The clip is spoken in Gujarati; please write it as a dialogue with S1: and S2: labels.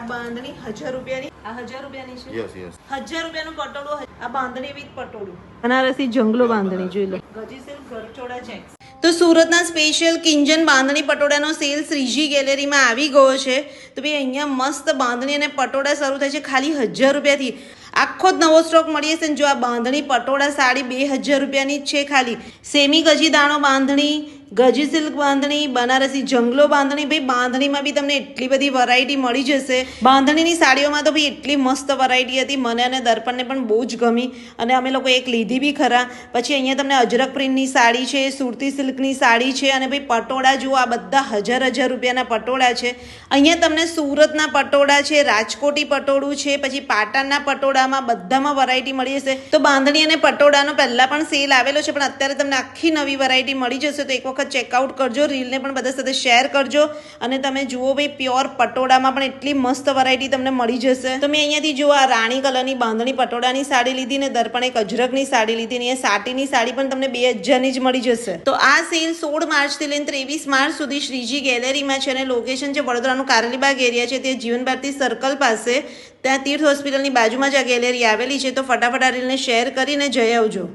S1: આ બાંધણી હજાર રૂપિયાની. આ હજાર રૂપિયાની છે?
S2: યસ યસ
S1: હજાર રૂપિયાનું પટોળું આ બાંધણી વિથ પટોળું. બનારસી જંગલો બાંધણી જોઈ લો. ગજી સિલ્ક ગરચોડા ચેક્સ તો સુરતના સ્પેશિયલ કિંજન બાંધણી પટોળાનો સેલ શ્રીજી ગેલેરીમાં આવી ગયો છે. તો ભાઈ અહીંયા મસ્ત બાંધણી અને પટોળા શરૂ થાય છે ખાલી હજાર રૂપિયાથી. આખો જ નવો સ્ટોક મળી જશે ને જો આ બાંધણી પટોળા સાડી બે હજાર રૂપિયાની જ છે ખાલી. સેમી ગજી દાણો બાંધણી ગજી સિલ્ક બાંધણી, બનારસી જંગલો બાંધણી, ભાઈ બાંધણીમાં બી તમને એટલી બધી વેરાયટી મળી જશે. બાંધણીની સાડીઓમાં તો ભાઈ એટલી મસ્ત વરાયટી હતી. મને અને દર્પણને પણ બહુ જ ગમી અને અમે લોકો એક લીધી બી ખરા. પછી અહીંયા તમને અજરક પ્રિન્ટની સાડી છે, સુરતી સિલ્કની સાડી છે અને ભાઈ પટોળા જુઓ, આ બધા હજાર હજાર રૂપિયાના પટોળા છે. અહીંયા તમને સુરતના પટોળા છે, રાજકોટી પટોળું છે, પછી પાટણના પટોળામાં બધામાં વરાયટી મળી જશે. તો બાંધણી અને પટોળાનો પહેલાં પણ સેલ આવેલો છે, પણ અત્યારે તમને આખી નવી વરાયટી મળી જશે. તો એક વખત ચેકઆઉટ કરજો રીલને પણ બધા સાથે શેર કરજો અને તમે જુઓ ભાઈ પ્યોર પટોળામાં પણ એટલી મસ્ત વેરાયટી તમને મળી જશે. તો મેં અહીંયાથી જુઓ, આ રાણી કલરની બાંધણી પટોળાની સાડી લીધી ને દર્પણ એક અજરકની સાડી લીધી ને એ સાટીની સાડી પણ તમને બે હજારની જ મળી જશે. તો આ સેલ સોળ માર્ચથી લઈને ત્રેવીસ માર્ચ સુધી શ્રીજી ગેલેરીમાં છે અને લોકેશન છે વડોદરાનું કારેલીબાગ એરિયા છે, તે જીવન ભારતી સર્કલ પાસે. ત્યાં તીર્થ હોસ્પિટલની બાજુમાં જ આ ગેલેરી આવેલી છે. તો ફટાફટ આ રીલને શેર કરીને જઈ આવજો.